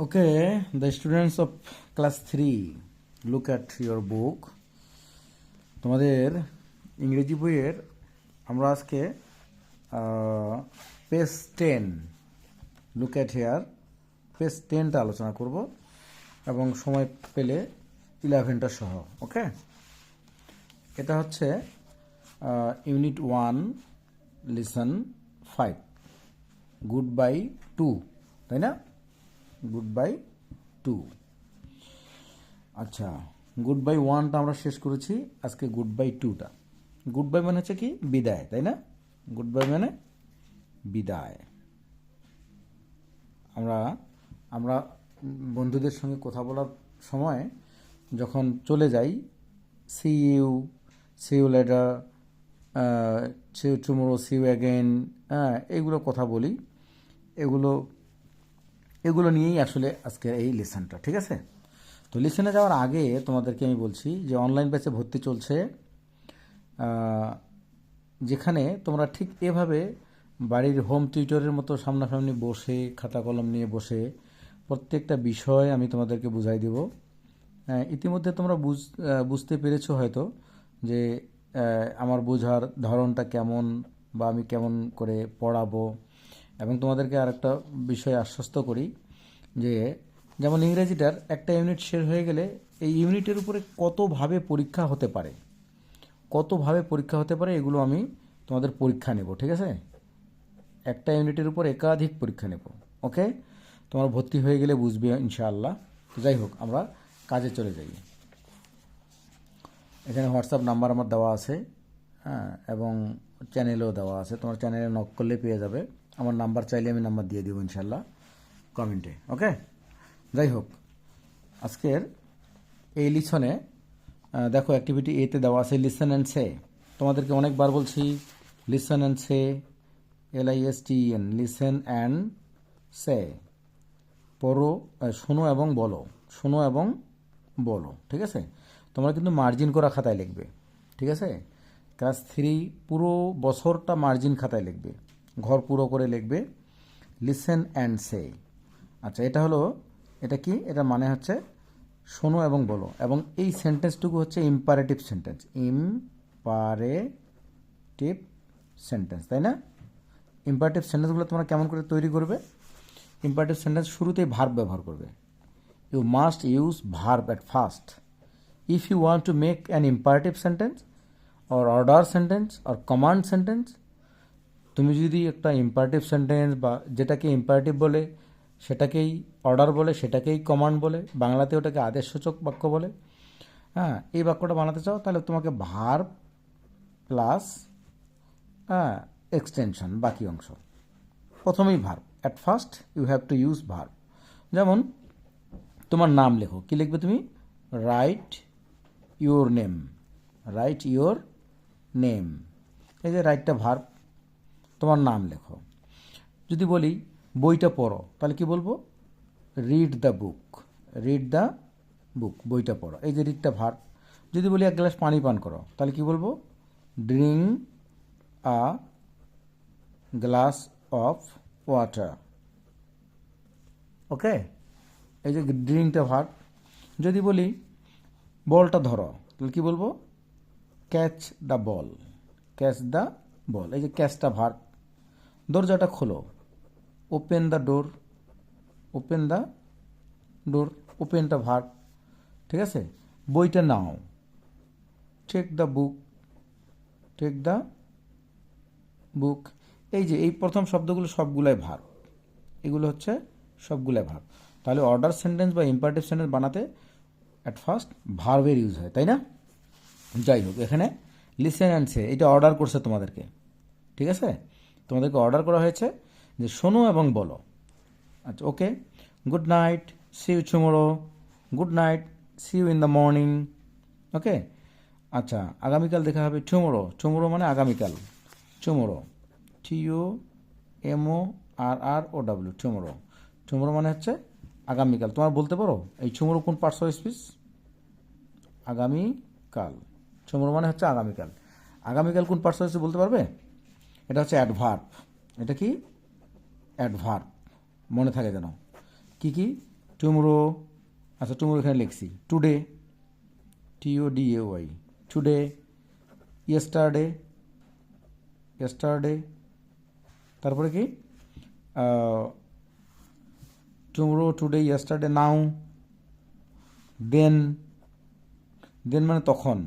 Okay, the students of class 3, look at your book. তোমাদের ইংরেজি বইয়ের আমরা আজকে page ten look at here page টেনটা আলোচনা করব এবং সময় পেলে ইলেভেনটা সহ ওকে এটা হচ্ছে unit one listen five good bye two তাই না? Good bye two. আচ্ছা গুড বাই ওয়ানটা আমরা শেষ করেছি, আজকে গুড বাই টুটা। গুড বাই মানে হচ্ছে কি? বিদায়, তাই না? গুড বাই মানে বিদায়। আমরা আমরা বন্ধুদের সঙ্গে কথা বলার সময় যখন চলে যাই see you see you later see you tomorrow see you again হ্যাঁ এগুলো কথা বলি। এগুলো এগুলো নিয়েই আসলে আজকের এই লেসনটা, ঠিক আছে? তো লেসনে যাওয়ার আগে তোমাদেরকে আমি বলছি যে অনলাইন ব্যাচে ভর্তি চলছে যেখানে তোমরা ঠিক এভাবে বাড়ির হোম টিউটরের মতো সামনাসামনি বসে খাতা কলম নিয়ে বসে প্রত্যেকটা বিষয় আমি তোমাদেরকে বুঝাই দেব। ইতিমধ্যে তোমরা বুঝ বুঝতে পেরেছ হয়তো যে আমার বোঝার ধরনটা কেমন বা আমি কেমন করে পড়াবো। এবং তোমাদেরকে আরেকটা বিষয় আশ্বস্ত করি যে যেমন ইংরেজিটার একটা ইউনিট শেষ হয়ে গেলে এই ইউনিটের উপরে কতভাবে পরীক্ষা হতে পারে? কতভাবে পরীক্ষা হতে পারে এগুলো আমি তোমাদের পরীক্ষা নেব, ঠিক আছে? একটা ইউনিটের উপর একাধিক পরীক্ষা নেব ওকে তোমার ভর্তি হয়ে গেলে বুঝবে ইনশাআল্লাহ। তো যাই হোক, আমরা কাজে চলে যাই। এখানে হোয়াটসঅ্যাপ নাম্বার আমার দেওয়া আছে হ্যাঁ এবং চ্যানেলেও দেওয়া আছে। তোমার চ্যানেলে নক করলে পেয়ে যাবে। আমার নাম্বার চাইলে আমি নাম্বার দিয়ে দিব ইনশাল্লাহ কমেন্টে, ওকে? যাই হোক, আজকের এই লিসনে দেখো অ্যাক্টিভিটি এতে দেওয়া আছে লিসন অ্যান্ড সে তোমাদেরকে অনেকবার বলছি listen and say L I S T N listen and say পড়ো শোনো এবং বলো, শোনো এবং বলো, ঠিক আছে? তোমরা কিন্তু মার্জিন করা খাতায় লিখবে, ঠিক আছে? ক্লাস থ্রি পুরো বছরটা মার্জিন খাতায় লিখবে। ঘর পুরো করে লিখবে লিসেন অ্যান্ড সে আচ্ছা এটা হলো, এটা কি? এটা মানে হচ্ছে শোনো এবং বলো। এবং এই সেন্টেন্সটুকু হচ্ছে ইম্পারেটিভ সেন্টেন্স ইম্পারেটিভ সেন্টেন্স তাই না? ইম্পারেটিভ সেন্টেন্সগুলো তোমরা কেমন করে তৈরি করবে? ইম্পারেটিভ সেন্টেন্স শুরুতেই ভার্ব ব্যবহার করবে। You must use verb at first if you want to make an imperative sentence or order sentence or command sentence তুমি যদি একটা ইম্পারেটিভ সেন্টেন্স বা যেটাকে ইম্পারেটিভ বলে, সেটাকেই অর্ডার বলে, সেটাকেই কমান্ড বলে, বাংলাতে ওটাকে আদেশসূচক বাক্য বলে হ্যাঁ এই বাক্যটা বানাতে চাও, তাহলে তোমাকে ভার্ব প্লাস হ্যাঁ এক্সটেনশন বাকি অংশ। প্রথমেই verb at first you have to use verb যেমন, তোমার নাম লেখো। কি লিখবে তুমি? Write your name write your name এই যে রাইটটা ভার্ব তোমার নাম লেখো। যদি বলি বইটা পড়ো, তাহলে কি বলব? Read the book read the book বইটা পড়ো। এই যে রিডটা ভার্ব যদি বলি এক গ্লাস পানি পান করো, তাহলে কি বলব? Drink a glass of water okay এই যে ড্রিঙ্কটা ভার্ব যদি বলি বলটা ধরো, তাহলে কি বলব? Catch the ball catch the ball এই যে ক্যাচটা ভার্ব দরজাটা খোলো। Open the door open the door ওপেনটা verb ঠিক আছে? বইটা নাও। Take the book take the book এই যে, এই প্রথম শব্দগুলো সবগুলাই ভার্ব এগুলো হচ্ছে সবগুলাই ভার্ব তাহলে অর্ডার সেন্টেন্স বা ইম্পারেটিভ সেন্টেন্স বানাতে অ্যাট ফার্স্ট ভার্বের ইউজ হয়, তাই না? যাই হোক, এখানে লিসেন অ্যান্ড সে এটা অর্ডার করছে তোমাদেরকে। ঠিক আছে? তোমাদেরকে অর্ডার করা হয়েছে যে শোনো এবং বলো। আচ্ছা okay good night see you tomorrow good night see you in the morning okay আচ্ছা আগামীকাল দেখা হবে টুমোরো টুমোরো মানে আগামীকাল। চুমোরো টুমোরো টিও এমও আর R O W tomorrow tomorrow মানে হচ্ছে আগামীকাল। তোমার বলতে পারো, এই টুমোরো কোন পার্টস অফ স্পিচ আগামীকাল। টুমোরো মানে হচ্ছে আগামীকাল। আগামীকাল কোন পার্টস অফ বলতে পারবে? এটা হচ্ছে অ্যাডভার্ব এটা কি? অ্যাডভার্ব মনে থাকে যেন। কি কি? টুমরো আচ্ছা টুমরো এখানে লিখছি। Today T O D A Y today yesterday yesterday তারপরে কি? Tomorrow today yesterday now then then মানে তখন।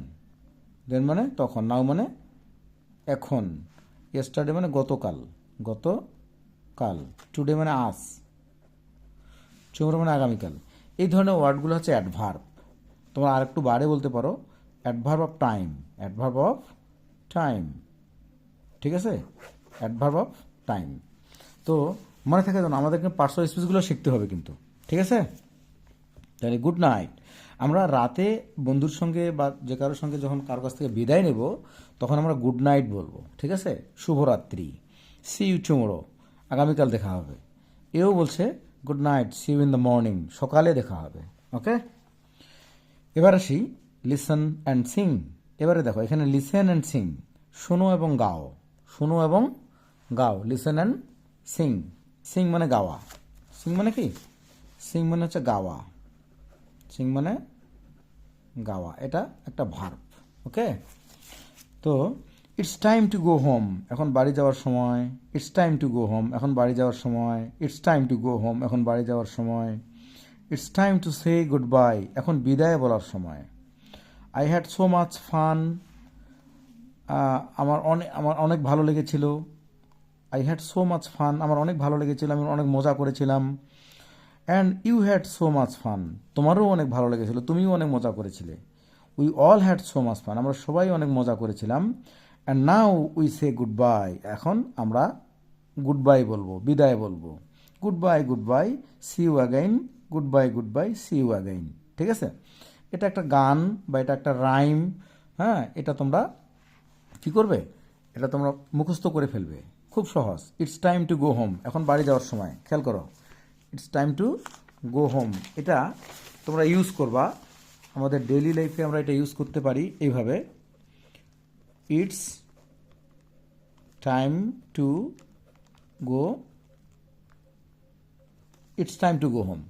দেন মানে তখন। নাও মানে এখন। ইয়েস্টারডে মানে গতকাল। গতকাল। টুডে মানে আজ। টুমরো মানে আগামীকাল। এই ধরনের ওয়ার্ডগুলো হচ্ছে অ্যাডভার্ব তোমরা আরেকটু বাড়ে বলতে পারো। Adverb of time adverb of time ঠিক আছে? অ্যাডভার্ব অফ টাইম তো মনে থাকে যেন আমাদেরকে পার্সোনাল স্পিচগুলো শিখতে হবে কিন্তু। ঠিক আছে? তাহলে গুড নাইট আমরা রাতে বন্ধুর সঙ্গে বা যে কারোর সঙ্গে যখন কারও কাছ থেকে বিদায় নেব, তখন আমরা গুড নাইট বলব, ঠিক আছে? শুভরাত্রি। সি ইউ টুমোরো আগামীকাল দেখা হবে। এও বলছে good night see you in the morning সকালে দেখা হবে ওকে এবার আসি লিসন অ্যান্ড সিং এবারে দেখো, এখানে লিসেন অ্যান্ড সিং শোনো এবং গাও। শোনো এবং গাও। লিসেন অ্যান্ড সিং সিং মানে গাওয়া। সিং মানে কি? সিং মানে হচ্ছে গাওয়া। সিং মানে গাওয়া। এটা একটা ভার্ব ওকে তো it's time to go home এখন বাড়ি যাওয়ার সময়। It's time to go home এখন বাড়ি যাওয়ার সময়। It's time to go home এখন বাড়ি যাওয়ার সময়। It's time to say good bye এখন বিদায় বলার সময়। I had so much fun আমার অনেক আমার অনেক ভালো লেগেছিল। I had so much fun আমার অনেক ভালো লেগেছিল, আমি অনেক মজা করেছিলাম। And you had so much fun তোমারও অনেক ভালো লেগেছিল, তুমিও অনেক মজা করেছিলে। We all had so much fun আমরা সবাই অনেক মজা করেছিলাম। And now we say good bye এখন আমরা গুড বাই বলব, বিদায় বলব। Good bye good bye see you again good bye good bye see you again ঠিক আছে? এটা একটা গান বা এটা একটা রাইম হ্যাঁ? এটা তোমরা কি করবে? এটা তোমরা মুখস্থ করে ফেলবে। খুব সহজ। It's time to go home এখন বাড়ি যাওয়ার সময়। খেয়াল করো। It's time to go home এটা তোমরা ইউজ করবা। আমাদের ডেইলি লাইফে আমরা এটা ইউজ করতে পারি এইভাবে। It's time to go it's time to go home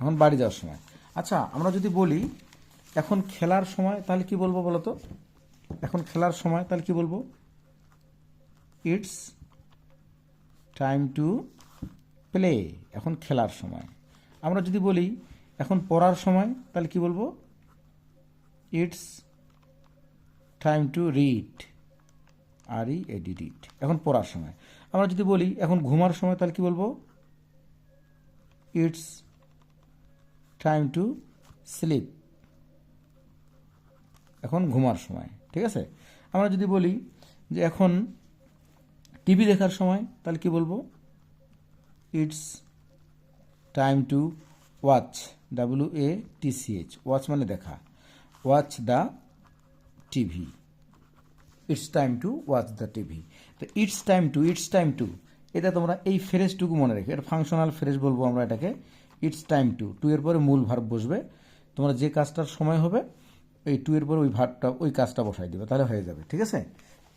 এখন বাড়ি যাওয়ার সময়। আচ্ছা আমরা যদি বলি, এখন খেলার সময়, তাহলে কি বলব বলো তো এখন খেলার সময়, তাহলে কি বলব? ইটস টাইম টু প্লে এখন খেলার সময়। আমরা যদি বলি এখন পড়ার সময়, তাহলে কি বলব? It's time to read R E A D read এখন পড়ার সময়। আমরা যদি বলি এখন ঘুমার সময়, তাহলে কি বলব? ইটস টাইম টু স্লিপ এখন ঘুমার সময়, ঠিক আছে? আমরা যদি বলি যে এখন টিভি দেখার সময়, তাহলে কি বলব? It's time to watch W A T C H watch মানে দেখা। Watch the TV it's time to watch the TV তো it's time to it's time to এটা তোমরা এই ফ্রেজটুকু মনে রেখে, এটা ফাংশনাল ফ্রেজ বলব আমরা এটাকে। ইটস টাইম টু টু এর পরে মূল ভার্ব বসবে। তোমরা যে কাজটার সময় হবে, এই টু এর পরে ওই ভার্বটা ওই কাজটা বসাই দিবে। তাহলে হয়ে যাবে, ঠিক আছে?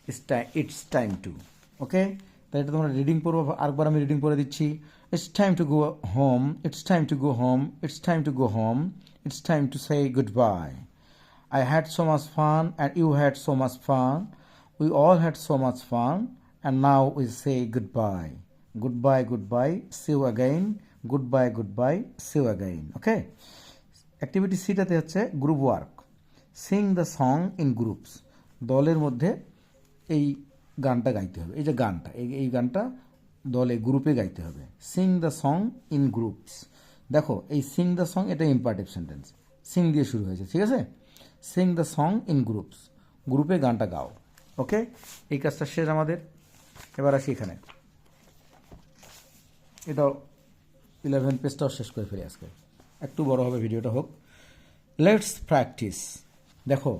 It's time it's time to okay তাই এটা তোমরা রিডিং পড়ব, আরেকবার আমি রিডিং পড়ে দিচ্ছি। It's time to go home it's time to go home it's time to go home it's time to say good by I had so much fun and you had so much fun we all had so much fun and now we say good bye good bye good by see you again good bye good by see you again okay activity সিটাতে হচ্ছে group work Singh the song in groups দলের মধ্যে এই গানটা গাইতে হবে। এই যে গানটা, এই গানটা দলে, গ্রুপে গাইতে হবে। Sing the song in groups দেখো, এই সিং দ্য সং এটা ইম্পার্টিভ সেন্টেন্স সিং দিয়ে শুরু হয়েছে, ঠিক আছে? Sing the song in groups গ্রুপে গানটা গাও। ওকে এই কাজটা শেষ আমাদের। এবার আসি এখানে। এটাও ইলেভেন পেজটাও শেষ করে ফেলি আজকে। একটু বড় হবে ভিডিওটা হোক। লেটস প্র্যাকটিস দেখো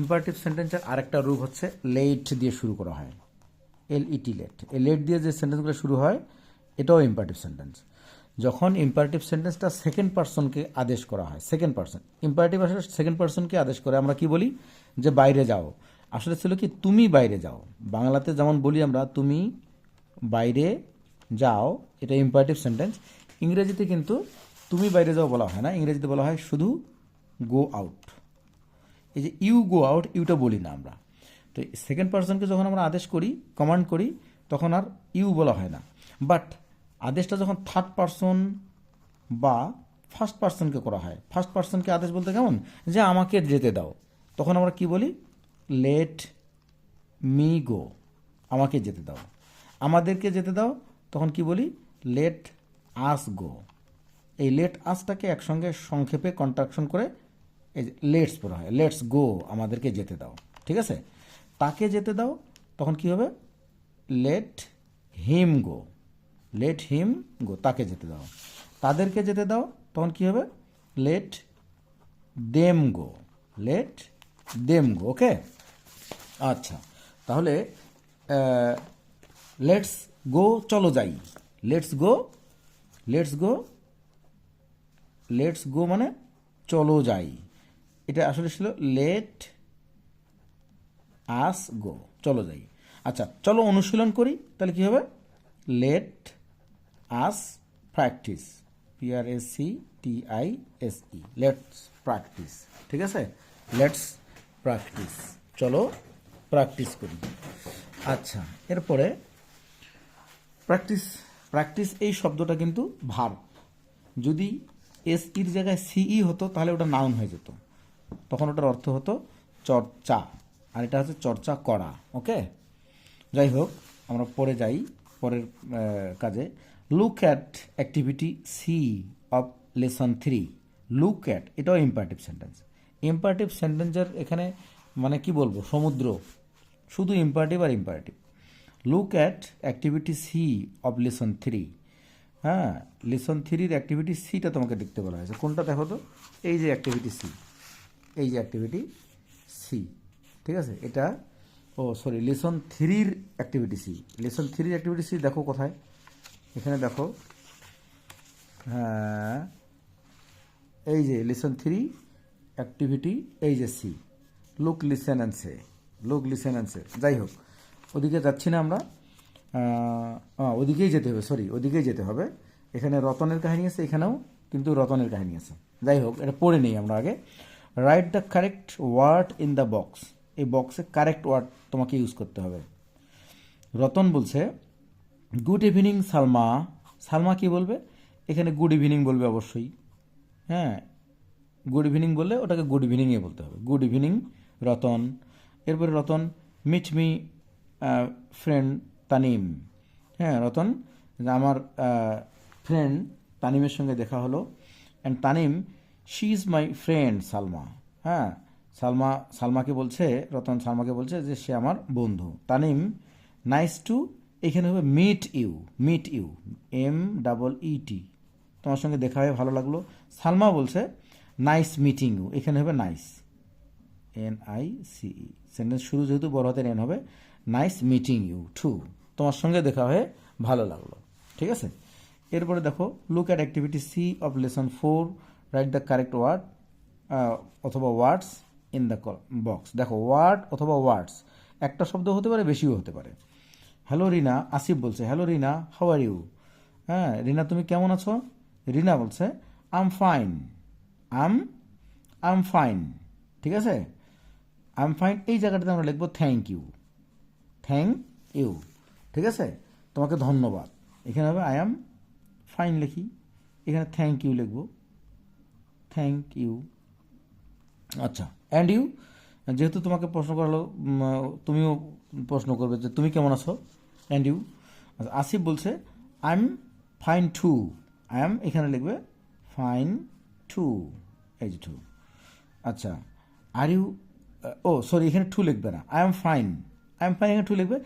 ইম্পারেটিভ সেন্টেন্সের আরেকটা রূপ হচ্ছে লেট দিয়ে শুরু করা হয়। এল ইটি লেট এই লেট দিয়ে যে সেন্টেন্সগুলো শুরু হয়, এটাও ইম্পারেটিভ সেন্টেন্স যখন ইম্পারেটিভ সেন্টেন্সটা সেকেন্ড পার্সনকে আদেশ করা হয় সেকেন্ড পার্সন ইম্পারেটিভ আসলে সেকেন্ড পার্সনকে আদেশ করে, আমরা কি বলি? যে বাইরে যাও। আসলে ছিল কি, তুমি বাইরে যাও। বাংলাতে যেমন বলি আমরা, তুমি বাইরে যাও, এটা ইম্পারেটিভ সেন্টেন্স ইংরেজিতে কিন্তু তুমি বাইরে যাও বলা হয় না, ইংরেজিতে বলা হয় শুধু গো আউট এই যে ইউ গো আউট ইউটা বলি না আমরা। তো সেকেন্ড পার্সনকে যখন আমরা আদেশ করি কমান্ড করি, তখন আর ইউ বলা হয় না। বাট আদেশটা যখন থার্ড পার্সন বা ফার্স্ট পার্সনকে করা হয় ফার্স্ট পার্সনকে আদেশ বলতে কেমন? যে আমাকে যেতে দাও। তখন আমরা কি বলি? লেট মি গো আমাকে যেতে দাও। আমাদেরকে যেতে দাও, তখন কি বলি? লেট আস গো এই লেট আসটাকে একসঙ্গে সংক্ষেপে কন্ট্রাকশন করে এই লেটস পড়া হয় লেটস গো আমাদেরকে যেতে দাও, ঠিক আছে? তাকে যেতে দাও, তখন কি হবে? Let him go let him গো তাকে যেতে দাও। তাদেরকে যেতে দাও, তখন কি হবে? Let them go let them go okay আচ্ছা তাহলে লেটস গো চলো যাই। Let's go let's go let's go মানে চলো যাই। এটা আসলে ছিল লেট আস গো চলো যাই। আচ্ছা চলো অনুশীলন করি, তাহলে কি হবে? Let us practise P R S C T I S E let's practise ঠিক আছে? লেটস প্র্যাকটিস চলো প্র্যাকটিস করি। আচ্ছা এরপরে প্র্যাকটিস প্র্যাকটিস এই শব্দটা কিন্তু ভার যদি এস ইর জায়গায় সিই হতো, তাহলে ওটা নাউন হয়ে যেত। তখন ওটার অর্থ হতো চর্চা। আর এটা হচ্ছে চর্চা করা, ওকে? যাই হোক, আমরা পরে যাই পরের কাজে। Look at activity C of lesson three look at এটাও ইম্পারেটিভ সেন্টেন্স ইম্পারেটিভ সেন্টেন্সের এখানে মানে কি বলব, সমুদ্র। শুধু imperative R imperative look at activity C of lesson three হ্যাঁ লেসন থ্রির অ্যাক্টিভিটি সিটা তোমাকে দেখতে বলা হয়েছে। কোনটা দেখো তো? এই যে অ্যাক্টিভিটি সি এই যে অ্যাক্টিভিটি সি ঠিক আছে? এটা, ও সরি লেসন থ্রির অ্যাক্টিভিটি সি লেসন থ্রির অ্যাক্টিভিটি সি দেখো কোথায়? এখানে দেখো হ্যাঁ এই যে লেসন থ্রি অ্যাক্টিভিটি এই যে C look listen look listen and say যাই হোক, ওদিকে যাচ্ছি না আমরা। ওদিকেই যেতে হবে সরি ওদিকেই যেতে হবে। এখানে রতনের কাহিনী আছে, এখানেও কিন্তু রতনের কাহিনী আছে। যাই হোক, এটা পড়ে নিই আমরা আগে। Write the correct word in the box এই বক্সে কারেক্ট ওয়ার্ড তোমাকে ইউজ করতে হবে। রতন বলছে গুড ইভিনিং সালমা। সালমা কি বলবে? এখানে গুড ইভিনিং বলবে অবশ্যই। হ্যাঁ গুড ইভিনিং বললে ওটাকে গুড ইভিনিংয়ে বলতে হবে। Good evening Ratan. এরপরে Ratan meet me friend Tanim. হ্যাঁ রতন, আমার ফ্রেন্ড তানিমের সঙ্গে দেখা হলো। And Tanim she is my friend Salma হ্যাঁ সালমা, সালমাকে বলছে, রতন সালমাকে বলছে যে সে আমার বন্ধু। তানিম নাইস টু এখানে হবে meet you meet you M double E T তোমার সঙ্গে দেখা হয়ে ভালো লাগল। সালমা বলছে নাইস মিটিং ইউ এখানে হবে nice N I C E sentence শুরু যেহেতু বড় হাতের এন হবে নাইস মিটিং ইউ টু তোমার সঙ্গে দেখা হয়ে ভালো লাগল। ঠিক আছে? এরপরে দেখো look at activity C of lesson four write the correct word অথবা ওয়ার্ডস ইন দ্য বক্স দেখো ওয়ার্ড অথবা ওয়ার্ডস একটা শব্দ হতে পারে, বেশিও হতে পারে। হ্যালো রিনা আসিফ বলছে hello Rina how are you হ্যাঁ রিনা তুমি কেমন আছো? রিনা বলছে I'm fine um I'm fine ঠিক আছে? আম ফাইন এই জায়গাটাতে আমরা লিখব থ্যাংক ইউ থ্যাংক ইউ ঠিক আছে? তোমাকে ধন্যবাদ। এখানে হবে আই অ্যাম ফাইন লিখি। এখানে থ্যাংক ইউ লিখব। Thank you. আচ্ছা অ্যান্ড ইউ যেহেতু তোমাকে প্রশ্ন করা হলো তুমিও প্রশ্ন করবে যে তুমি কেমন আছো? অ্যান্ড ইউ আসিফ বলছে I am fine too I am এখানে লিখবে ফাইন টু এই যে টু আচ্ছা আর ইউ ও সরি এখানে টু লিখবে না। I am fine I am fine এখানে টু লিখবে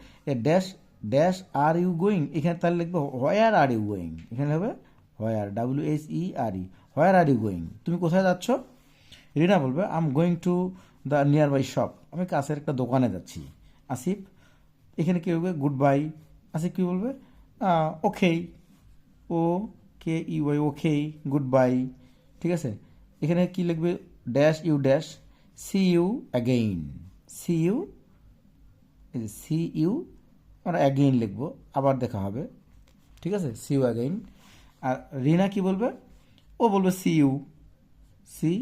dash dash are you going এখানে তাহলে লিখবে হোয়ার আর ইউ গোয়িং এখানে হবে where W S E R E where are you going তুমি কোথায় যাচ্ছ? রিনা বলবে I am going to the near by shop আমি কাছের একটা দোকানে যাচ্ছি। আসিফ, এখানে কী বলবে গুড বাই আসিফ কী বলবে? Okay O K U Y okay goodbye ঠিক আছে? এখানে কি লিখবে? Dash you dash see you again see you see you আমরা অ্যাগেইন লিখব। আবার দেখা হবে। ঠিক আছে? সি ইউ অ্যাগেইন আর রিনা কি বলবে? ও বলবে সি ইউ সি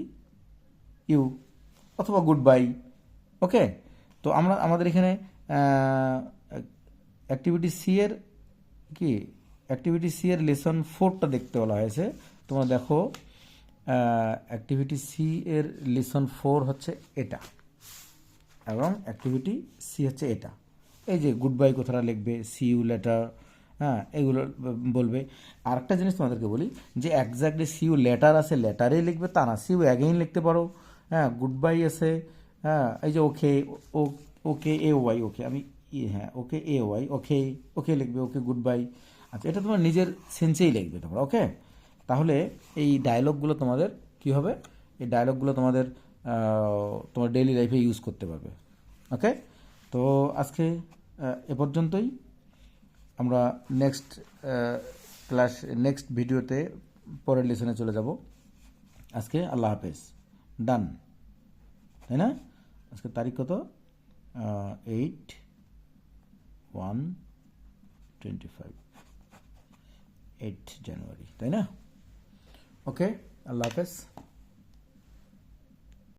ইউ অথবা গুড বাই ওকে তো আমরা, আমাদের এখানে অ্যাক্টিভিটি সি এর কি? অ্যাক্টিভিটি সি এর লেসন ফোরটা দেখতে বলা হয়েছে। তোমরা দেখো অ্যাক্টিভিটি সি এর লেসন ফোর হচ্ছে এটা এবং অ্যাক্টিভিটি সি হচ্ছে এটা। এই যে গুড বাই কথাটা লিখবে সি ইউ লেটার হ্যাঁ এগুলো বলবে। আর একটা জিনিস তোমাদেরকে বলি, যে একজাক্টলি সি ইউ লেটার আছে লেটারেই লিখবে, তা না সিউ অ্যাগেইন লিখতে পারো। হ্যাঁ গুড বাই আছে হ্যাঁ এই যে ওকে ও ওকে এ ওয়াই ওকে আমি হ্যাঁ ওকে এ ওয়াই ওকে ওকে লিখবে ওকে গুড বাই আচ্ছা এটা তোমার নিজের সেন্সেই লিখবে তোমরা ওকে তাহলে এই ডায়লগগুলো তোমাদের কি হবে? এই ডায়লগগুলো তোমাদের তোমার ডেইলি লাইফে ইউজ করতে পারবে ওকে তো আজকে এ পর্যন্তই। আমরা নেক্সট ক্লাস নেক্সট ভিডিওতে পরের লেসনে চলে যাব। আজকে আল্লাহ হাফেজ। ডান তাই না? আজকে তারিখ কত? Eight one twenty five eight January তাই না? ওকে আল্লাহ হাফেজ।